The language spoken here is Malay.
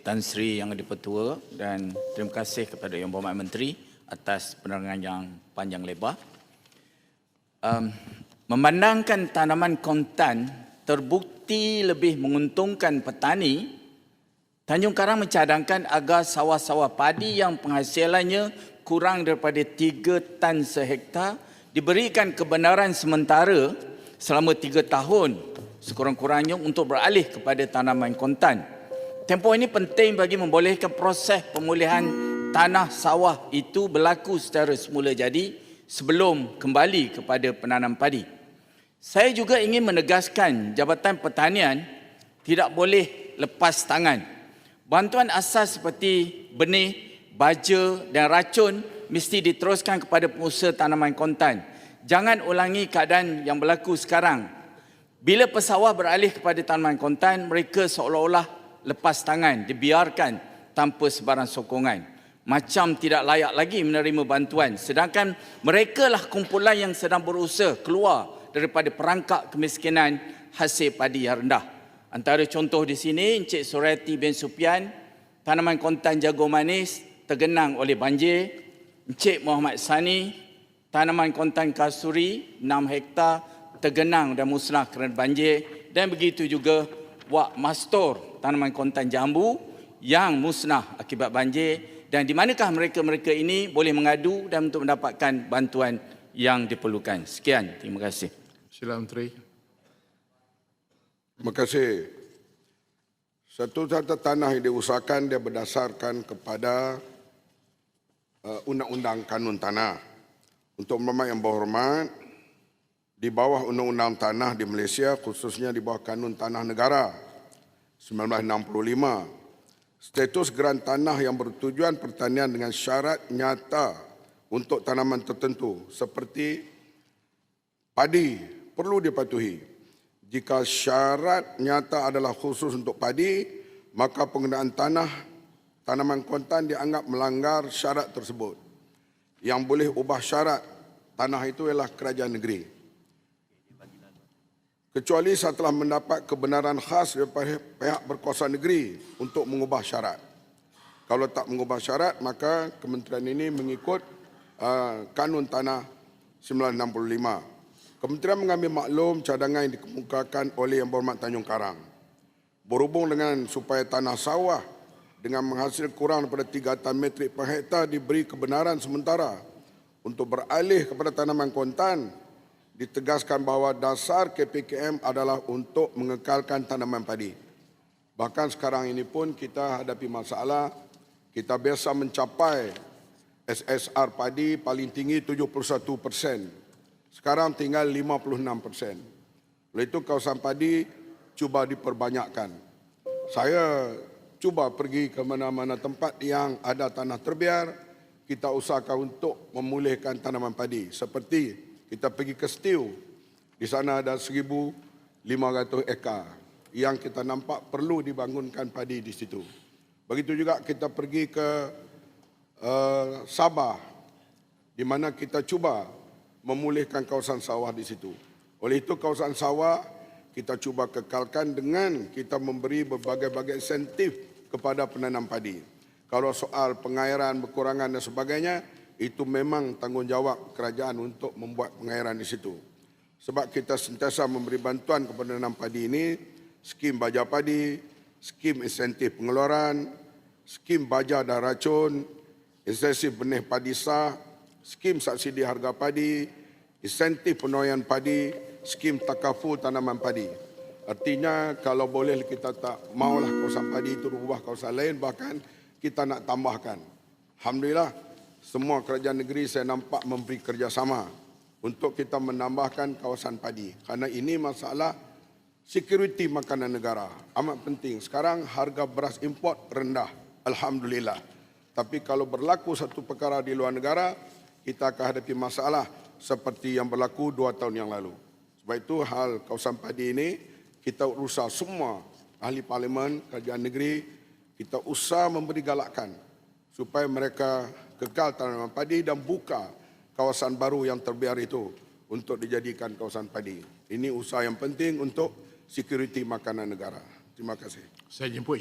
Tan Sri Yang Dipertua dan terima kasih kepada Yang Berhormat Menteri atas penerangan yang panjang lebar. Um, memandangkan tanaman kontan terbukti lebih menguntungkan petani, Tanjung Karang mencadangkan agar sawah-sawah padi yang penghasilannya kurang daripada 3 tan sehektar diberikan kebenaran sementara selama 3 tahun sekurang-kurangnya untuk beralih kepada tanaman kontan. Tempoh ini penting bagi membolehkan proses pemulihan tanah sawah itu berlaku secara semula jadi sebelum kembali kepada penanam padi. Saya juga ingin menegaskan Jabatan Pertanian tidak boleh lepas tangan. Bantuan asas seperti benih, baja dan racun mesti diteruskan kepada pengusaha tanaman kontan. Jangan ulangi keadaan yang berlaku sekarang. Bila pesawah beralih kepada tanaman kontan, mereka seolah-olah lepas tangan, dibiarkan tanpa sebarang sokongan. Macam tidak layak lagi menerima bantuan. Sedangkan mereka lah kumpulan yang sedang berusaha keluar daripada perangkap kemiskinan hasil padi yang rendah. Antara contoh di sini, Encik Surati bin Supian, tanaman kontan jago manis tergenang oleh banjir. Encik Muhammad Sani, tanaman kontan kasuri 6 hektar tergenang dan musnah kerana banjir. Dan begitu juga Wak Mastor, tanaman kontan jambu yang musnah akibat banjir. Dan di manakah mereka-mereka ini boleh mengadu dan untuk mendapatkan bantuan yang diperlukan. Sekian, terima kasih. Sila Menteri. Terima kasih. Satu tata tanah yang diusahakan dia berdasarkan kepada uh, undang-undang kanun tanah. Untuk memang yang berhormat, di bawah undang-undang tanah di Malaysia, khususnya di bawah kanun tanah negara 1965, status geran tanah yang bertujuan pertanian dengan syarat nyata untuk tanaman tertentu seperti padi perlu dipatuhi. Jika syarat nyata adalah khusus untuk padi, maka penggunaan tanah tanaman kontan dianggap melanggar syarat tersebut. Yang boleh ubah syarat tanah itu ialah kerajaan negeri. Kecuali setelah mendapat kebenaran khas daripada pihak berkuasa negeri untuk mengubah syarat. Kalau tak mengubah syarat, maka kementerian ini mengikut uh, kanun tanah 1965. Kementerian mengambil maklum cadangan yang dikemukakan oleh Yang Berhormat Tanjung Karang. Berhubung dengan supaya tanah sawah dengan menghasil kurang daripada 3 tan metrik per hektar diberi kebenaran sementara untuk beralih kepada tanaman kontan, ditegaskan bahawa dasar KPKM adalah untuk mengekalkan tanaman padi. Bahkan sekarang ini pun kita hadapi masalah, kita biasa mencapai SSR padi paling tinggi 71 persen. Sekarang tinggal 56 persen. Oleh itu kawasan padi cuba diperbanyakkan. Saya cuba pergi ke mana-mana tempat yang ada tanah terbiar, kita usahakan untuk memulihkan tanaman padi. Seperti kita pergi ke Stiu, di sana ada 1,500 ekar yang kita nampak perlu dibangunkan padi di situ. Begitu juga kita pergi ke uh, Sabah, di mana kita cuba memulihkan kawasan sawah di situ. Oleh itu kawasan sawah kita cuba kekalkan dengan kita memberi berbagai-bagai insentif kepada penanam padi. Kalau soal pengairan berkurangan dan sebagainya, itu memang tanggungjawab kerajaan untuk membuat pengairan di situ. Sebab kita sentiasa memberi bantuan kepada penanam padi ini, skim baja padi, skim insentif pengeluaran, skim baja dan racun, insentif benih padi sah, skim subsidi harga padi, insentif penuaian padi, skim takaful tanaman padi. Artinya kalau boleh kita tak maulah kawasan padi itu berubah kawasan lain bahkan kita nak tambahkan. Alhamdulillah semua kerajaan negeri saya nampak memberi kerjasama untuk kita menambahkan kawasan padi. Karena ini masalah security makanan negara. Amat penting. Sekarang harga beras import rendah. Alhamdulillah. Tapi kalau berlaku satu perkara di luar negara, kita akan hadapi masalah seperti yang berlaku dua tahun yang lalu. Sebab itu hal kawasan padi ini, kita usaha semua ahli parlimen, kerajaan negeri, kita usah memberi galakan supaya mereka kekal tanaman padi dan buka kawasan baru yang terbiar itu untuk dijadikan kawasan padi. Ini usaha yang penting untuk security makanan negara. Terima kasih. Saya jemput